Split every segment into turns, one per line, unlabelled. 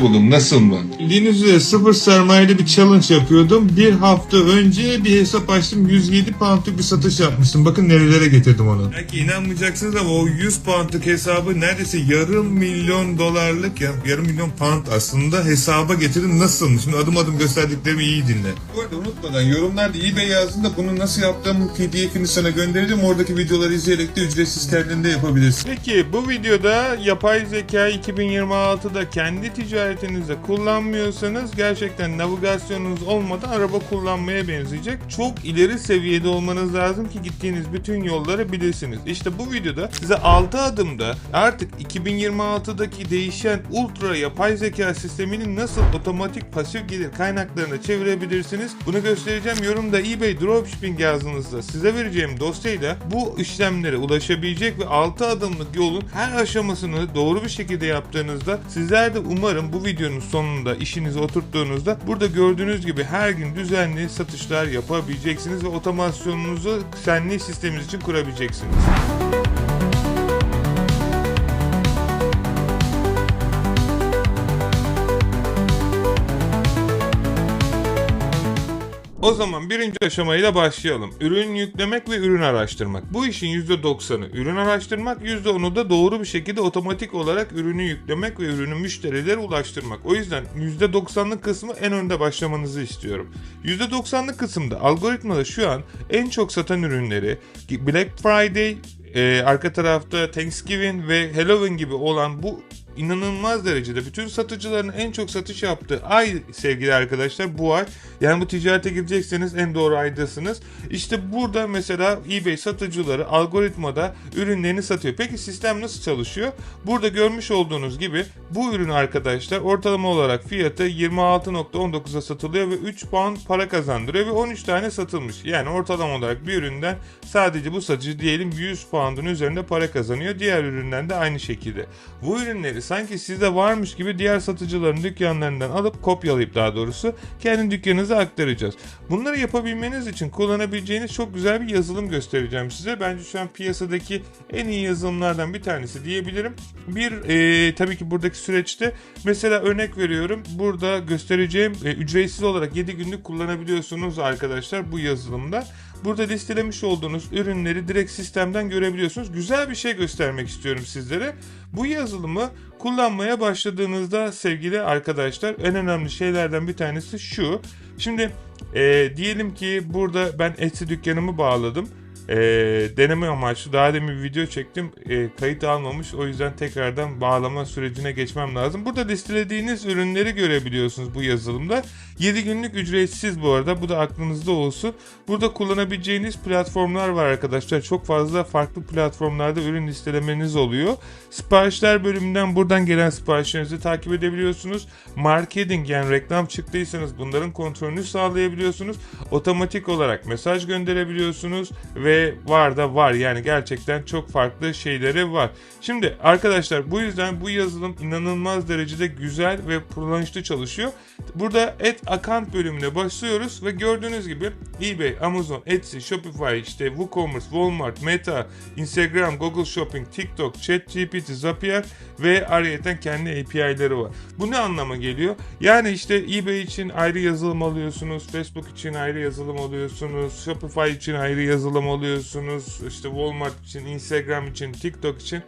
buldum. Nasıl mı?
Bildiğiniz üzere sıfır sermayeli bir challenge yapıyordum. Bir hafta önce bir hesap açtım. 107 poundluk bir satış yapmıştım. Bakın nerelere getirdim onu. Belki inanmayacaksınız ama o 100 poundluk hesabı neredeyse yarım milyon dolarlık, ya- yarım milyon pound aslında hesaba getirdim. Nasıl? Şimdi adım adım gösterdiklerimi iyi dinle. Bu arada unutmadan yorumlarda eBay yazdığında bunu nasıl yaptığımı pdf'ini sana göndereceğim. Oradaki videoları izleyerek de ücretsiz kendinde yapabilirsin. Peki bu videoda yapay zeka 2026'da kendi ticaretinizde kullanmıyorsanız gerçekten navigasyonunuz olmadan araba kullanmaya benzeyecek. Çok ileri seviyede olmanız lazım ki gittiğiniz bütün yolları bilirsiniz. İşte bu videoda size 6 adımda artık 2026'daki değişen ultra yapay zeka sistemini nasıl otomatik pasif gelir kaynaklarına çevirebilirsiniz. Bunu göstereceğim. Yorumda eBay Dropshipping yazdığınızda size vereceğim dosyayla bu işlemlere ulaşabilecek ve 6 adımlık yolun her aşamasını doğru bir şekilde yaptığınızda sizler de umarım bu videonun sonunda işinizi oturttuğunuzda burada gördüğünüz gibi her gün düzenli satışlar yapabileceksiniz ve otomasyonunuzu senli sisteminiz için kurabileceksiniz. O zaman birinci aşamayla başlayalım. Ürün yüklemek ve ürün araştırmak. Bu işin %90'ı ürün araştırmak, %10'u da doğru bir şekilde otomatik olarak ürünü yüklemek ve ürünü müşterilere ulaştırmak. O yüzden %90'lık kısmı en önde başlamanızı istiyorum. %90'lık kısımda algoritmada şu an en çok satan ürünleri Black Friday, e, arka tarafta Thanksgiving ve Halloween gibi olan bu inanılmaz derecede bütün satıcıların en çok satış yaptığı ay sevgili arkadaşlar bu ay. Yani bu ticarete girecekseniz en doğru aydasınız. İşte burada mesela eBay satıcıları algoritmada ürünlerini satıyor. Peki sistem nasıl çalışıyor? Burada görmüş olduğunuz gibi bu ürün arkadaşlar ortalama olarak fiyatı 26.19'a satılıyor ve 3 pound para kazandırıyor ve 13 tane satılmış. Yani ortalama olarak bir üründen sadece bu satıcı diyelim 100 pound'un üzerinde para kazanıyor. Diğer üründen de aynı şekilde. Bu ürünleri sanki sizde varmış gibi diğer satıcıların dükkanlarından alıp kopyalayıp daha doğrusu kendi dükkanınıza aktaracağız. Bunları yapabilmeniz için kullanabileceğiniz çok güzel bir yazılım göstereceğim size. Bence şu an piyasadaki en iyi yazılımlardan bir tanesi diyebilirim. Bir e, tabii ki buradaki süreçte mesela örnek veriyorum. Burada göstereceğim e, ücretsiz olarak 7 günlük kullanabiliyorsunuz arkadaşlar bu yazılımda. Burada listelemiş olduğunuz ürünleri direkt sistemden görebiliyorsunuz. Güzel bir şey göstermek istiyorum sizlere. Bu yazılımı kullanmaya başladığınızda sevgili arkadaşlar en önemli şeylerden bir tanesi şu. Şimdi e, diyelim ki burada ben Etsy dükkanımı bağladım. E, deneme amaçlı daha demin bir video çektim E, kayıt almamış o yüzden tekrardan bağlama sürecine geçmem lazım. Burada listelediğiniz ürünleri görebiliyorsunuz bu yazılımda. 7 günlük ücretsiz bu arada bu da aklınızda olsun. Burada kullanabileceğiniz platformlar var arkadaşlar. Çok fazla farklı platformlarda ürün listelemeniz oluyor. Siparişler bölümünden buradan gelen siparişlerinizi takip edebiliyorsunuz. Marketing yani reklam çıktıysanız bunların kontrolünü sağlayabiliyorsunuz. Otomatik olarak mesaj gönderebiliyorsunuz ve var da var yani gerçekten çok farklı şeyleri var. Şimdi arkadaşlar bu yüzden bu yazılım inanılmaz derecede güzel ve kullanışlı çalışıyor. Burada et account bölümüne başlıyoruz ve gördüğünüz gibi eBay, Amazon, Etsy, Shopify, işte WooCommerce, Walmart, Meta, Instagram, Google Shopping, TikTok, ChatGPT, Zapier ve ayrıca kendi API'leri var. Bu ne anlama geliyor? Yani işte eBay için ayrı yazılım alıyorsunuz, Facebook için ayrı yazılım alıyorsunuz, Shopify için ayrı yazılım alıyorsunuz, işte Walmart için, Instagram için, TikTok için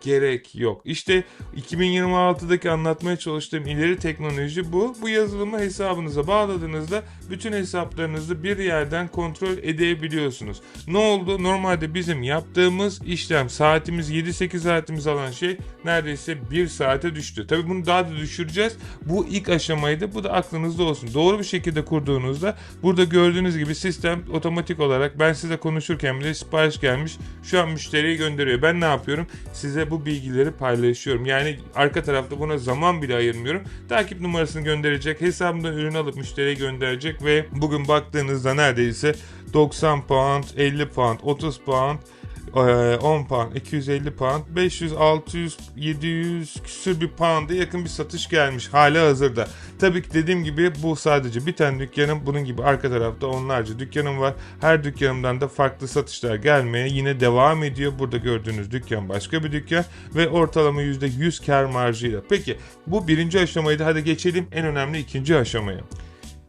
gerek yok. İşte 2026'daki anlatmaya çalıştığım ileri teknoloji bu. Bu yazılımı hesabınıza bağladığınızda bütün hesaplarınızı bir yerden kontrol edebiliyorsunuz. Ne oldu? Normalde bizim yaptığımız işlem saatimiz 7-8 saatimiz alan şey neredeyse 1 saate düştü. Tabi bunu daha da düşüreceğiz. Bu ilk aşamaydı. Bu da aklınızda olsun. Doğru bir şekilde kurduğunuzda burada gördüğünüz gibi sistem otomatik olarak ben size konuşurken bile sipariş gelmiş. Şu an müşteriye gönderiyor. Ben ne yapıyorum? Size bu bilgileri paylaşıyorum. Yani arka tarafta buna zaman bile ayırmıyorum. Takip numarasını gönderecek. Hesabımdan ürün alıp müşteriye gönderecek ve bugün baktığınızda neredeyse 90 pound, 50 pound, 30 pound Ee, 10 pound, 250 pound, 500, 600, 700 küsür bir pound'a yakın bir satış gelmiş hala hazırda. Tabii ki dediğim gibi bu sadece bir tane dükkanım. Bunun gibi arka tarafta onlarca dükkanım var. Her dükkanımdan da farklı satışlar gelmeye yine devam ediyor. Burada gördüğünüz dükkan başka bir dükkan ve ortalama %100 kar marjıyla. Peki bu birinci aşamaydı. Hadi geçelim en önemli ikinci aşamaya.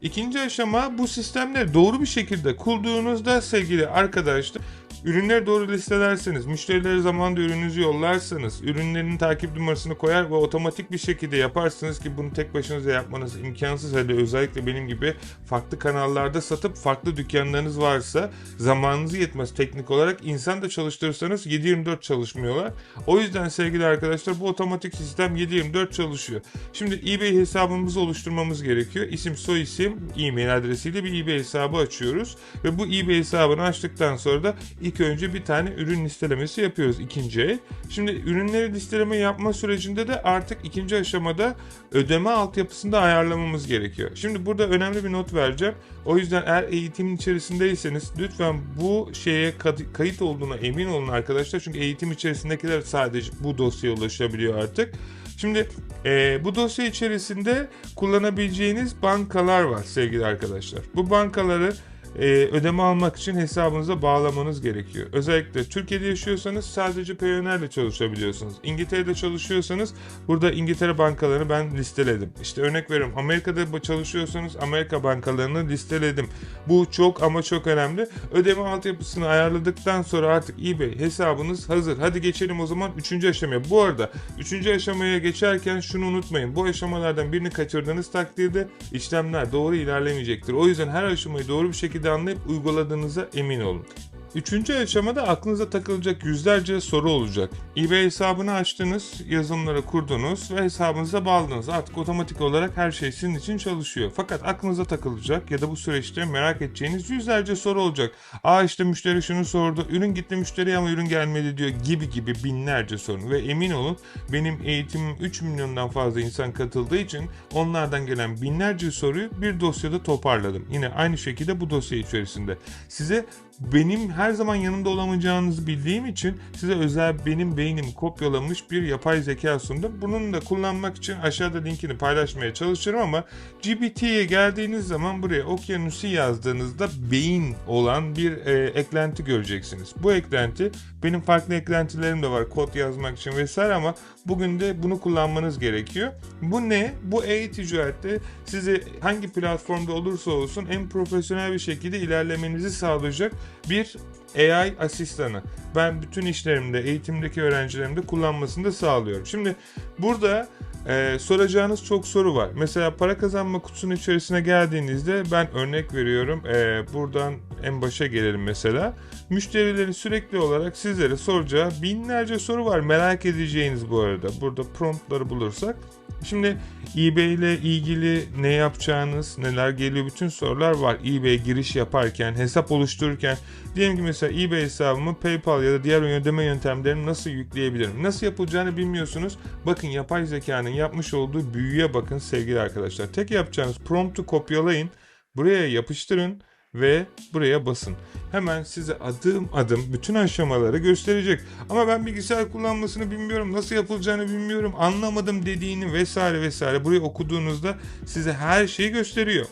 İkinci aşama bu sistemleri doğru bir şekilde kurduğunuzda sevgili arkadaşlar ürünleri doğru listelerseniz, müşterilere zamanında ürününüzü yollarsanız, ürünlerin takip numarasını koyar ve otomatik bir şekilde yaparsınız ki bunu tek başınıza yapmanız imkansız. Hele özellikle benim gibi farklı kanallarda satıp farklı dükkanlarınız varsa zamanınızı yetmez teknik olarak. insan da çalıştırırsanız 7-24 çalışmıyorlar. O yüzden sevgili arkadaşlar bu otomatik sistem 7-24 çalışıyor. Şimdi eBay hesabımızı oluşturmamız gerekiyor. İsim, soy isim, e-mail adresiyle bir eBay hesabı açıyoruz. Ve bu eBay hesabını açtıktan sonra da ilk önce bir tane ürün listelemesi yapıyoruz ikinci. Şimdi ürünleri listeleme yapma sürecinde de artık ikinci aşamada ödeme altyapısında ayarlamamız gerekiyor. Şimdi burada önemli bir not vereceğim. O yüzden eğer eğitimin içerisindeyseniz lütfen bu şeye kayıt olduğuna emin olun arkadaşlar. Çünkü eğitim içerisindekiler sadece bu dosyaya ulaşabiliyor artık. Şimdi e, bu dosya içerisinde kullanabileceğiniz bankalar var sevgili arkadaşlar. Bu bankaları e, ödeme almak için hesabınıza bağlamanız gerekiyor. Özellikle Türkiye'de yaşıyorsanız sadece Payoneer ile çalışabiliyorsunuz. İngiltere'de çalışıyorsanız burada İngiltere bankalarını ben listeledim. İşte örnek veriyorum Amerika'da çalışıyorsanız Amerika bankalarını listeledim. Bu çok ama çok önemli. Ödeme altyapısını ayarladıktan sonra artık eBay hesabınız hazır. Hadi geçelim o zaman 3. aşamaya. Bu arada 3. aşamaya geçerken şunu unutmayın. Bu aşamalardan birini kaçırdığınız takdirde işlemler doğru ilerlemeyecektir. O yüzden her aşamayı doğru bir şekilde anlayıp uyguladığınıza emin olun. Üçüncü aşamada aklınıza takılacak yüzlerce soru olacak. eBay hesabını açtınız, yazılımları kurdunuz ve hesabınıza bağladınız. Artık otomatik olarak her şey sizin için çalışıyor. Fakat aklınıza takılacak ya da bu süreçte merak edeceğiniz yüzlerce soru olacak. Aa işte müşteri şunu sordu, ürün gitti müşteriye ama ürün gelmedi diyor gibi gibi binlerce sorun. Ve emin olun benim eğitimim 3 milyondan fazla insan katıldığı için onlardan gelen binlerce soruyu bir dosyada toparladım. Yine aynı şekilde bu dosya içerisinde. Size benim her zaman yanımda olamayacağınızı bildiğim için size özel benim beynimi kopyalamış bir yapay zeka sundum. Bunun da kullanmak için aşağıda linkini paylaşmaya çalışırım ama GPT'ye geldiğiniz zaman buraya Okyanusi yazdığınızda beyin olan bir e, eklenti göreceksiniz. Bu eklenti benim farklı eklentilerim de var kod yazmak için vesaire ama bugün de bunu kullanmanız gerekiyor. Bu ne? Bu e-ticarette size hangi platformda olursa olsun en profesyonel bir şekilde ilerlemenizi sağlayacak bir AI asistanı. Ben bütün işlerimde, eğitimdeki öğrencilerimde kullanmasını da sağlıyorum. Şimdi burada e, soracağınız çok soru var. Mesela para kazanma kutusunun içerisine geldiğinizde ben örnek veriyorum. E, buradan en başa gelelim mesela. Müşterilerin sürekli olarak sizlere soracağı binlerce soru var. Merak edeceğiniz bu arada. Burada promptları bulursak Şimdi eBay ile ilgili ne yapacağınız, neler geliyor bütün sorular var. eBay giriş yaparken, hesap oluştururken diyelim ki mesela eBay hesabımı PayPal ya da diğer ödeme yöntemlerini nasıl yükleyebilirim? Nasıl yapılacağını bilmiyorsunuz. Bakın yapay zekanın yapmış olduğu büyüye bakın sevgili arkadaşlar. Tek yapacağınız promptu kopyalayın, buraya yapıştırın ve buraya basın. Hemen size adım adım bütün aşamaları gösterecek. Ama ben bilgisayar kullanmasını bilmiyorum, nasıl yapılacağını bilmiyorum, anlamadım dediğini vesaire vesaire buraya okuduğunuzda size her şeyi gösteriyor.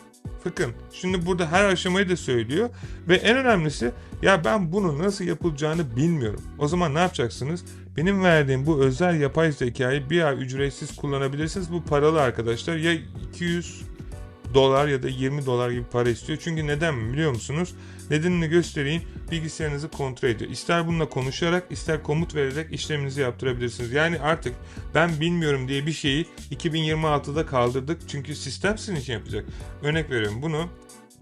Bakın şimdi burada her aşamayı da söylüyor ve en önemlisi ya ben bunu nasıl yapılacağını bilmiyorum. O zaman ne yapacaksınız? Benim verdiğim bu özel yapay zekayı bir ay ücretsiz kullanabilirsiniz. Bu paralı arkadaşlar. Ya 200 dolar ya da 20 dolar gibi para istiyor. Çünkü neden biliyor musunuz? Nedenini göstereyim. Bilgisayarınızı kontrol ediyor. İster bununla konuşarak ister komut vererek işleminizi yaptırabilirsiniz. Yani artık ben bilmiyorum diye bir şeyi 2026'da kaldırdık. Çünkü sistem sizin için yapacak. Örnek veriyorum bunu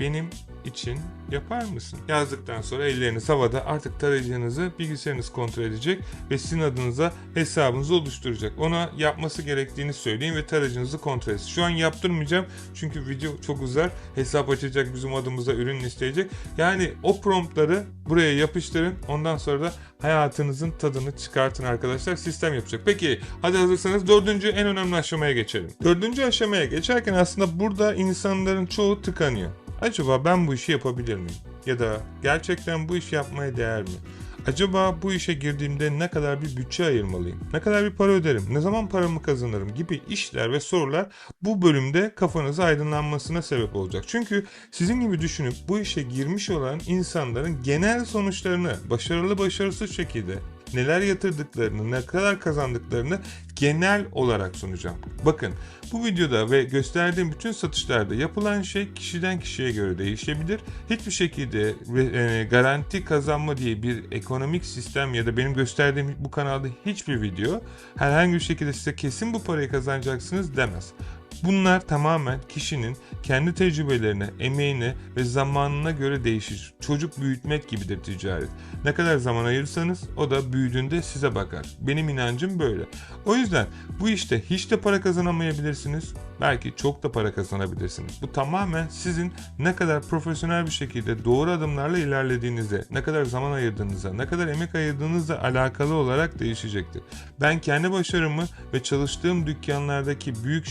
benim için yapar mısın? Yazdıktan sonra elleriniz havada artık tarayıcınızı bilgisayarınız kontrol edecek ve sizin adınıza hesabınızı oluşturacak. Ona yapması gerektiğini söyleyin ve tarayıcınızı kontrol etsin. Şu an yaptırmayacağım çünkü video çok uzar. Hesap açacak bizim adımıza ürün isteyecek. Yani o promptları buraya yapıştırın. Ondan sonra da hayatınızın tadını çıkartın arkadaşlar. Sistem yapacak. Peki hadi hazırsanız dördüncü en önemli aşamaya geçelim. Dördüncü aşamaya geçerken aslında burada insanların çoğu tıkanıyor. Acaba ben bu işi yapabilir miyim? Ya da gerçekten bu işi yapmaya değer mi? Acaba bu işe girdiğimde ne kadar bir bütçe ayırmalıyım? Ne kadar bir para öderim? Ne zaman paramı kazanırım? Gibi işler ve sorular bu bölümde kafanızı aydınlanmasına sebep olacak. Çünkü sizin gibi düşünüp bu işe girmiş olan insanların genel sonuçlarını başarılı başarısız şekilde neler yatırdıklarını, ne kadar kazandıklarını genel olarak sunacağım. Bakın bu videoda ve gösterdiğim bütün satışlarda yapılan şey kişiden kişiye göre değişebilir. Hiçbir şekilde e, garanti kazanma diye bir ekonomik sistem ya da benim gösterdiğim bu kanalda hiçbir video herhangi bir şekilde size kesin bu parayı kazanacaksınız demez. Bunlar tamamen kişinin kendi tecrübelerine, emeğine ve zamanına göre değişir. Çocuk büyütmek gibidir ticaret. Ne kadar zaman ayırsanız o da büyüdüğünde size bakar. Benim inancım böyle. O yüzden bu işte hiç de para kazanamayabilirsiniz. Belki çok da para kazanabilirsiniz. Bu tamamen sizin ne kadar profesyonel bir şekilde doğru adımlarla ilerlediğinizde, ne kadar zaman ayırdığınızda, ne kadar emek ayırdığınızla alakalı olarak değişecektir. Ben kendi başarımı ve çalıştığım dükkanlardaki büyük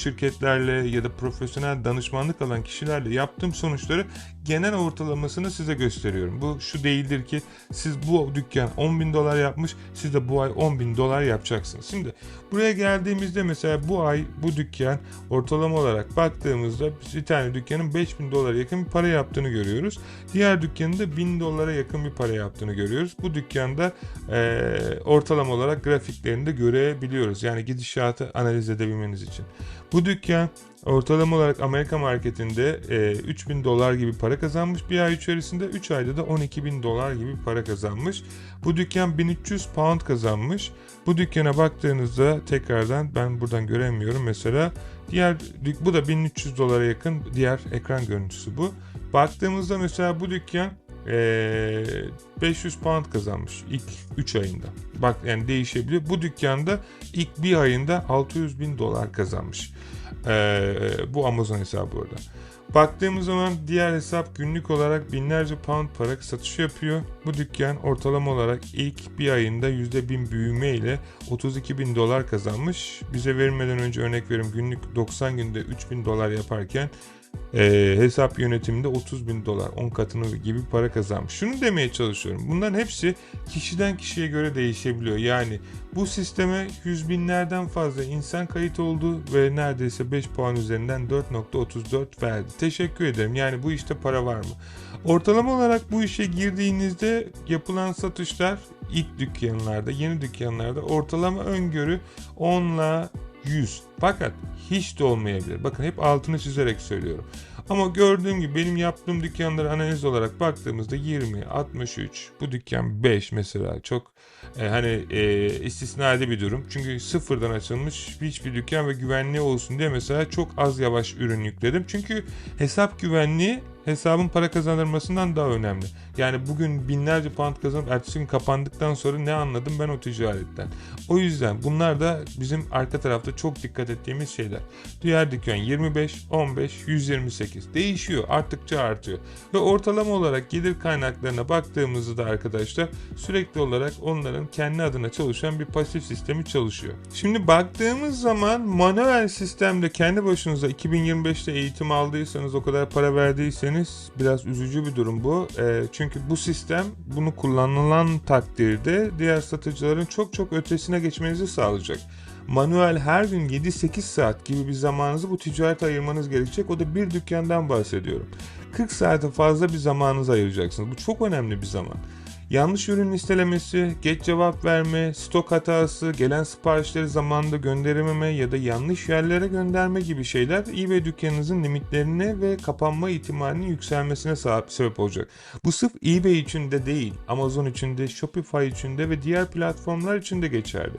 şirketlerle ya da profesyonel danışmanlık alan kişilerle yaptığım sonuçları genel ortalamasını size gösteriyorum. Bu şu değildir ki siz bu dükkan 10 bin dolar yapmış siz de bu ay 10 bin dolar yapacaksınız. Şimdi buraya geldiğimizde mesela bu ay bu dükkan ortalama olarak baktığımızda bir tane dükkanın 5 bin dolara yakın bir para yaptığını görüyoruz. Diğer dükkanın da 1000 dolara yakın bir para yaptığını görüyoruz. Bu dükkanda e, ortalama olarak grafiklerini de görebiliyoruz. Yani gidişatı analiz edebilmeniz için. Bu dükkan Ortalama olarak Amerika marketinde e, 3000 dolar gibi para kazanmış. Bir ay içerisinde 3 ayda da 12 bin dolar gibi para kazanmış. Bu dükkan 1300 pound kazanmış. Bu dükkana baktığınızda tekrardan ben buradan göremiyorum mesela. Diğer bu da 1300 dolara yakın diğer ekran görüntüsü bu. Baktığımızda mesela bu dükkan ee, 500 pound kazanmış ilk 3 ayında. Bak yani değişebiliyor. Bu dükkanda ilk bir ayında 600 bin dolar kazanmış. Ee, bu Amazon hesabı orada. Baktığımız zaman diğer hesap günlük olarak binlerce pound para satış yapıyor. Bu dükkan ortalama olarak ilk bir ayında %1000 büyüme ile 32 bin dolar kazanmış. Bize verilmeden önce örnek verim günlük 90 günde 3000 dolar yaparken e, hesap yönetiminde 30 bin dolar 10 katını gibi para kazanmış. Şunu demeye çalışıyorum. Bunların hepsi kişiden kişiye göre değişebiliyor. Yani bu sisteme yüz binlerden fazla insan kayıt oldu ve neredeyse 5 puan üzerinden 4.34 verdi. Teşekkür ederim. Yani bu işte para var mı? Ortalama olarak bu işe girdiğinizde yapılan satışlar ilk dükkanlarda, yeni dükkanlarda ortalama öngörü 10 ile 100. Fakat hiç de olmayabilir. Bakın hep altını çizerek söylüyorum. Ama gördüğüm gibi benim yaptığım dükkanları analiz olarak baktığımızda 20, 63, bu dükkan 5 mesela çok e, hani e, istisnai bir durum. Çünkü sıfırdan açılmış hiçbir dükkan ve güvenliği olsun diye mesela çok az yavaş ürün yükledim. Çünkü hesap güvenliği hesabın para kazandırmasından daha önemli. Yani bugün binlerce pound kazanıp ertesi gün kapandıktan sonra ne anladım ben o ticaretten. O yüzden bunlar da bizim arka tarafta çok dikkat ettiğimiz şeyler. Diğer dükkan 25, 15, 128 değişiyor arttıkça artıyor. Ve ortalama olarak gelir kaynaklarına baktığımızda da arkadaşlar sürekli olarak onların kendi adına çalışan bir pasif sistemi çalışıyor. Şimdi baktığımız zaman manuel sistemde kendi başınıza 2025'te eğitim aldıysanız o kadar para verdiyseniz derseniz biraz üzücü bir durum bu. E, çünkü bu sistem bunu kullanılan takdirde diğer satıcıların çok çok ötesine geçmenizi sağlayacak. Manuel her gün 7-8 saat gibi bir zamanınızı bu ticaret ayırmanız gerekecek. O da bir dükkandan bahsediyorum. 40 saate fazla bir zamanınızı ayıracaksınız. Bu çok önemli bir zaman. Yanlış ürün listelemesi, geç cevap verme, stok hatası, gelen siparişleri zamanında gönderememe ya da yanlış yerlere gönderme gibi şeyler eBay dükkanınızın limitlerine ve kapanma ihtimalinin yükselmesine sebep olacak. Bu sırf eBay için de değil, Amazon için de, Shopify için de ve diğer platformlar için de geçerli.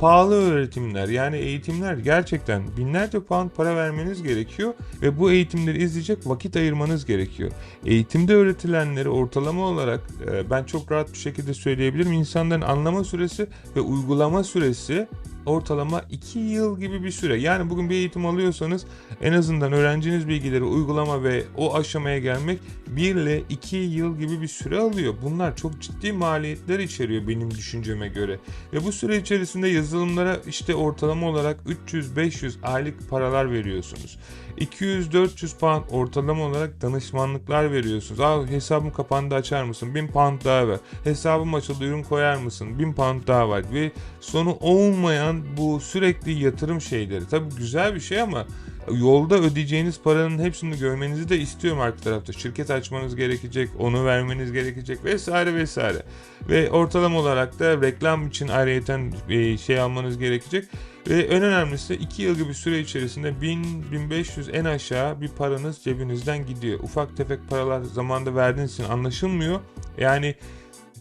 Pahalı öğretimler yani eğitimler gerçekten binlerce pound para vermeniz gerekiyor ve bu eğitimleri izleyecek vakit ayırmanız gerekiyor. Eğitimde öğretilenleri ortalama olarak e, ben çok rahat bir şekilde söyleyebilirim. İnsanların anlama süresi ve uygulama süresi ortalama 2 yıl gibi bir süre. Yani bugün bir eğitim alıyorsanız en azından öğrenciniz bilgileri uygulama ve o aşamaya gelmek 1 ile 2 yıl gibi bir süre alıyor. Bunlar çok ciddi maliyetler içeriyor benim düşünceme göre. Ve bu süre içerisinde yazılımlara işte ortalama olarak 300-500 aylık paralar veriyorsunuz. 200-400 pound ortalama olarak danışmanlıklar veriyorsunuz. Aa hesabım kapandı açar mısın? 1000 pound daha ver. Hesabım açıldı ürün koyar mısın? 1000 pound daha var. Ve sonu olmayan bu sürekli yatırım şeyleri. Tabi güzel bir şey ama yolda ödeyeceğiniz paranın hepsini görmenizi de istiyorum arka tarafta. Şirket açmanız gerekecek, onu vermeniz gerekecek vesaire vesaire. Ve ortalama olarak da reklam için ayrıyeten bir şey almanız gerekecek. Ve en önemlisi 2 yıl gibi süre içerisinde 1000-1500 en aşağı bir paranız cebinizden gidiyor. Ufak tefek paralar zamanda verdiğiniz için anlaşılmıyor. Yani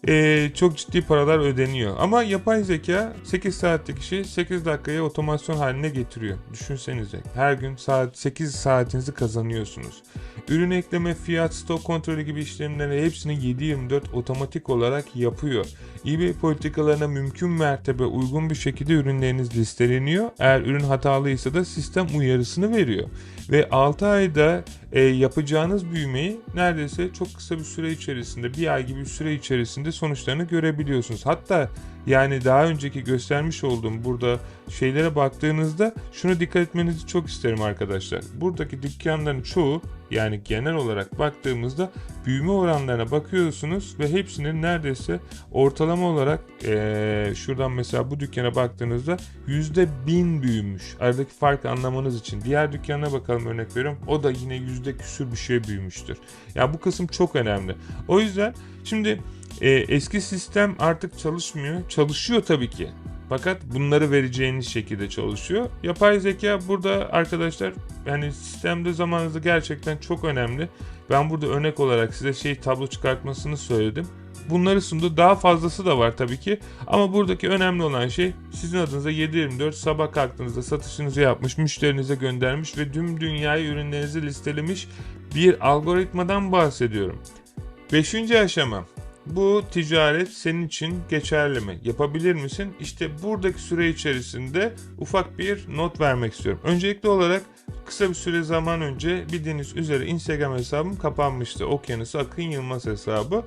ee, çok ciddi paralar ödeniyor. Ama yapay zeka 8 saatlik işi 8 dakikaya otomasyon haline getiriyor. Düşünsenize. Her gün saat 8 saatinizi kazanıyorsunuz. Ürün ekleme, fiyat, stok kontrolü gibi işlemleri hepsini 7-24 otomatik olarak yapıyor. eBay politikalarına mümkün mertebe uygun bir şekilde ürünleriniz listeleniyor. Eğer ürün hatalıysa da sistem uyarısını veriyor. Ve 6 ayda e, yapacağınız büyümeyi neredeyse çok kısa bir süre içerisinde, bir ay gibi bir süre içerisinde sonuçlarını görebiliyorsunuz. Hatta yani daha önceki göstermiş olduğum burada şeylere baktığınızda şunu dikkat etmenizi çok isterim arkadaşlar. Buradaki dükkanların çoğu yani genel olarak baktığımızda büyüme oranlarına bakıyorsunuz ve hepsinin neredeyse ortalama olarak eee, şuradan mesela bu dükkana baktığınızda %1000 büyümüş. Aradaki farkı anlamanız için. Diğer dükkana bakalım örnek veriyorum. O da yine yüzde küsür bir şey büyümüştür. Ya bu kısım çok önemli. O yüzden şimdi e, eski sistem artık çalışmıyor. Çalışıyor tabii ki. Fakat bunları vereceğiniz şekilde çalışıyor. Yapay zeka burada arkadaşlar yani sistemde zamanınızda gerçekten çok önemli. Ben burada örnek olarak size şey tablo çıkartmasını söyledim. Bunları sundu. Daha fazlası da var tabii ki. Ama buradaki önemli olan şey sizin adınıza 7/24 sabah kalktığınızda satışınızı yapmış, müşterinize göndermiş ve tüm dünyayı ürünlerinizi listelemiş bir algoritmadan bahsediyorum. Beşinci aşama. Bu ticaret senin için geçerli mi? Yapabilir misin? İşte buradaki süre içerisinde ufak bir not vermek istiyorum. Öncelikli olarak kısa bir süre zaman önce bildiğiniz üzere Instagram hesabım kapanmıştı. Okyanus Akın Yılmaz hesabı.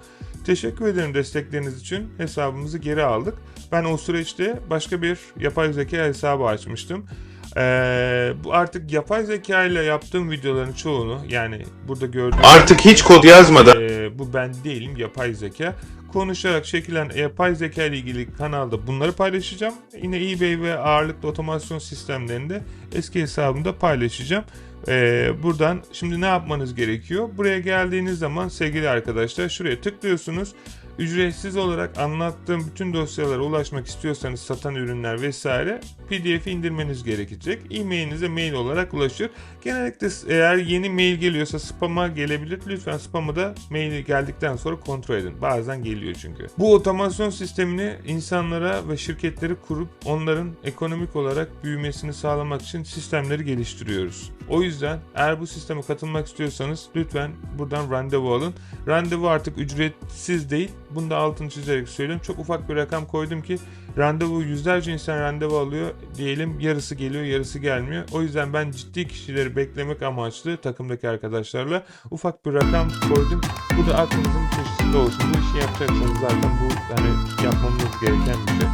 Teşekkür ederim destekleriniz için. Hesabımızı geri aldık. Ben o süreçte başka bir yapay zeka hesabı açmıştım. Ee, bu artık yapay zeka ile yaptığım videoların çoğunu yani burada gördüğünüz
Artık hiç kod yazmadan
ee, bu ben değilim yapay zeka. Konuşarak şekillen yapay zeka ile ilgili kanalda bunları paylaşacağım. Yine eBay ve ağırlıklı otomasyon sistemlerinde eski hesabımda paylaşacağım. Ee, buradan şimdi ne yapmanız gerekiyor? Buraya geldiğiniz zaman sevgili arkadaşlar şuraya tıklıyorsunuz. Ücretsiz olarak anlattığım bütün dosyalara ulaşmak istiyorsanız satan ürünler vesaire PDF'i indirmeniz gerekecek. E-mailinize mail olarak ulaşır. Genellikle eğer yeni mail geliyorsa spam'a gelebilir. Lütfen spam'ı da mail geldikten sonra kontrol edin. Bazen geliyor çünkü. Bu otomasyon sistemini insanlara ve şirketleri kurup onların ekonomik olarak büyümesini sağlamak için sistemleri geliştiriyoruz. O yüzden eğer bu sisteme katılmak istiyorsanız lütfen buradan randevu alın. Randevu artık ücretsiz değil. Bunu da altını çizerek söylüyorum. Çok ufak bir rakam koydum ki randevu yüzlerce insan randevu alıyor diyelim yarısı geliyor yarısı gelmiyor. O yüzden ben ciddi kişileri beklemek amaçlı takımdaki arkadaşlarla ufak bir rakam koydum. Bu da aklınızın köşesinde olsun. Bu işi yapacaksanız zaten bu hani yapmamız gereken bir şey.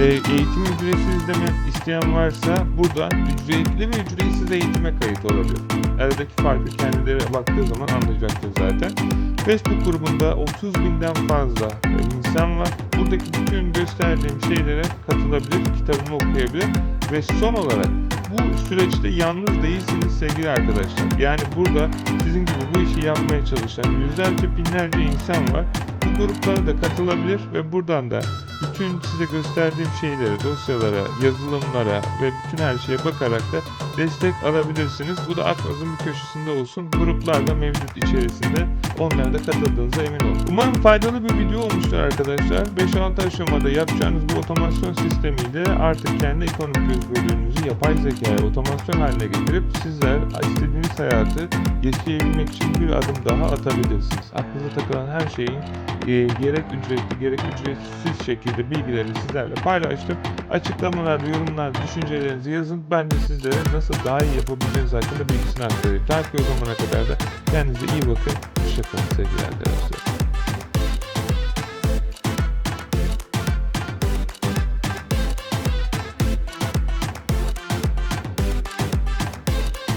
E, eğitim ücretsiz izlemek isteyen varsa buradan ücretli ve ücretsiz eğitime kayıt olabilir. Aradaki farkı kendileri baktığı zaman anlayacaktır zaten. Facebook grubunda 30 binden fazla insan var. Buradaki bütün gösterdiğim şeylere katılabilir, kitabımı okuyabilir ve son olarak bu süreçte yalnız değilsiniz sevgili arkadaşlar. Yani burada sizin gibi bu işi yapmaya çalışan yüzlerce binlerce insan var. Bu gruplara da katılabilir ve buradan da bütün size gösterdiğim şeylere, dosyalara, yazılımlara ve bütün her şeye bakarak da destek alabilirsiniz. Bu da aklınızın bir köşesinde olsun. Gruplar da mevcut içerisinde. Onlara da katıldığınıza emin olun. Umarım faydalı bir video olmuştur arkadaşlar. 5-6 aşamada yapacağınız bu otomasyon sistemiyle artık kendi ekonomik özgürlüğünüzü yapay zekaya otomasyon haline getirip sizler istediğiniz hayatı yaşayabilmek için bir adım daha atabilirsiniz. Aklınıza takılan her şeyin e, gerek ücretli gerek ücretsiz şekilde bilgilerini sizlerle paylaştım. Açıklamalarda, yorumlarda düşüncelerinizi yazın. Ben de sizlere nasıl daha iyi yapabileceğiniz hakkında bilgisini aktarayım. O zamana kadar da kendinize iyi bakın. Hoşçakalın sevgili arkadaşlar.